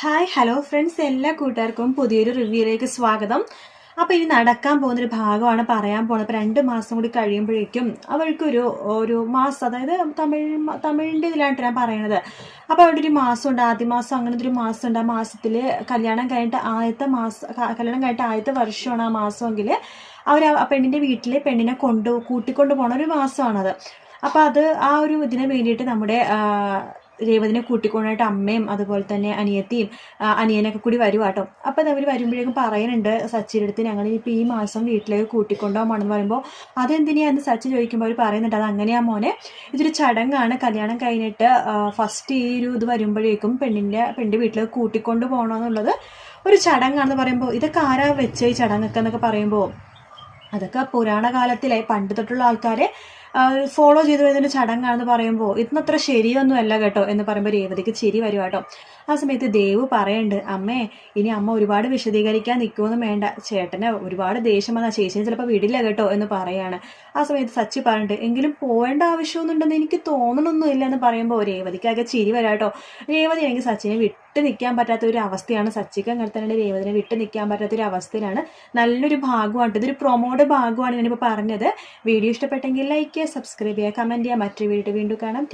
Hi hello friends എല്ലാ കൂട്ടുകാർക്കും പുതിയൊരു റിവ്യൂയിലേക്ക് സ്വാഗതം. അപ്പോൾ ഇനി നടക്കാൻ പോകുന്നൊരു ഭാഗമാണ് പറയാൻ പോകുന്നത്. അപ്പോൾ രണ്ട് മാസം കൂടി കഴിയുമ്പോഴേക്കും അവൾക്കൊരു ഒരു മാസം അതായത് തമിഴ് തമിഴിന്റെ ഇതിലായിട്ട് ഞാൻ പറയണത്. അപ്പോൾ അവിടെ ഒരു മാസമുണ്ട് ആദ്യ മാസം അങ്ങനത്തെ ഒരു മാസമുണ്ട്. ആ മാസത്തിൽ കല്യാണം കഴിഞ്ഞിട്ട് ആദ്യത്തെ മാസം കല്യാണം കഴിഞ്ഞിട്ട് ആദ്യത്തെ വർഷമാണ് ആ മാസമെങ്കിൽ അവർ ആ പെണ്ണിന്റെ വീട്ടിൽ പെണ്ണിനെ കൊണ്ട് കൂട്ടിക്കൊണ്ട് പോണ ഒരു മാസമാണത്. അപ്പോൾ അത് ആ ഒരു ഇതിന് വേണ്ടിയിട്ട് നമ്മുടെ രേവതിനെ കൂട്ടിക്കൊണ്ടായിട്ട് അമ്മയും അതുപോലെ തന്നെ അനിയത്തിയും അനിയനൊക്കെ കൂടി വരും കേട്ടോ. അപ്പോൾ അവർ വരുമ്പോഴേക്കും പറയുന്നുണ്ട് സച്ചിന്റെ അടുത്ത് ഞങ്ങൾ ഇപ്പോൾ ഈ മാസം വീട്ടിലേക്ക് കൂട്ടിക്കൊണ്ടുപോകണമെന്ന് പറയുമ്പോൾ അതെന്തിനാന്ന് സച്ചി ചോദിക്കുമ്പോൾ അവർ പറയുന്നുണ്ട് അത് അങ്ങനെയാ മോനെ ഇതൊരു ചടങ്ങാണ്. കല്യാണം കഴിഞ്ഞിട്ട് ഫസ്റ്റ് ഈ ഒരു ഇത് വരുമ്പോഴേക്കും പെണ്ണിന്റെ പെണ്ണിന്റെ വീട്ടിലേക്ക് കൂട്ടിക്കൊണ്ട് പോകണമെന്നുള്ളത് ഒരു ചടങ്ങാണെന്ന് പറയുമ്പോൾ ഇതൊക്കെ ആരാ വെച്ച ഈ ചടങ്ങൊക്കെ എന്നൊക്കെ പറയുമ്പോൾ അതൊക്കെ പുരാണ കാലത്തിലെ പണ്ട് തൊട്ടുള്ള ആൾക്കാരെ ഫോളോ ചെയ്തു വരുന്ന ഒരു ചടങ്ങാണെന്ന് പറയുമ്പോൾ ഇന്നത്ര ശരിയൊന്നുമല്ല കേട്ടോ എന്ന് പറയുമ്പോൾ രേവതിക്ക് ചിരി വരും കേട്ടോ. ആ സമയത്ത് ദേവ് പറയുന്നുണ്ട് അമ്മേ ഇനി അമ്മ ഒരുപാട് വിശദീകരിക്കാൻ നിൽക്കുമെന്നും വേണ്ട. ചേട്ടന് ഒരുപാട് ദേഷ്യം വന്നാൽ ചേച്ചിനെ ചിലപ്പോൾ വിടില്ല കേട്ടോ എന്ന് പറയാണ്. ആ സമയത്ത് സച്ചി പറഞ്ഞിട്ട് എങ്കിലും പോകേണ്ട ആവശ്യമൊന്നുണ്ടെന്ന് എനിക്ക് തോന്നണമൊന്നുമില്ല എന്ന് പറയുമ്പോൾ രേവതിക്കാകെ ചിരി വരാം കേട്ടോ. രേവതി എനിക്ക് സച്ചിനെ വിട്ട് നിൽക്കാൻ പറ്റാത്ത ഒരു അവസ്ഥയാണ്. സച്ചിക്ക് അങ്ങനെ തന്നെ രേവതിനെ വിട്ട് നിൽക്കാൻ പറ്റാത്ത ഒരു അവസ്ഥയിലാണ്. നല്ലൊരു ഭാഗമാണ്. ഇതൊരു പ്രൊമോയുടെ ഭാഗമാണ് ഞാനിപ്പോൾ പറഞ്ഞത്. വീഡിയോ ഇഷ്ടപ്പെട്ടെങ്കിൽ ചെയ്യുക സബ്സ്ക്രൈബ് ചെയ്യുക കമന്റ് ചെയ്യുക. മറ്റൊരു വീഡിയോ വീണ്ടും കാണാം.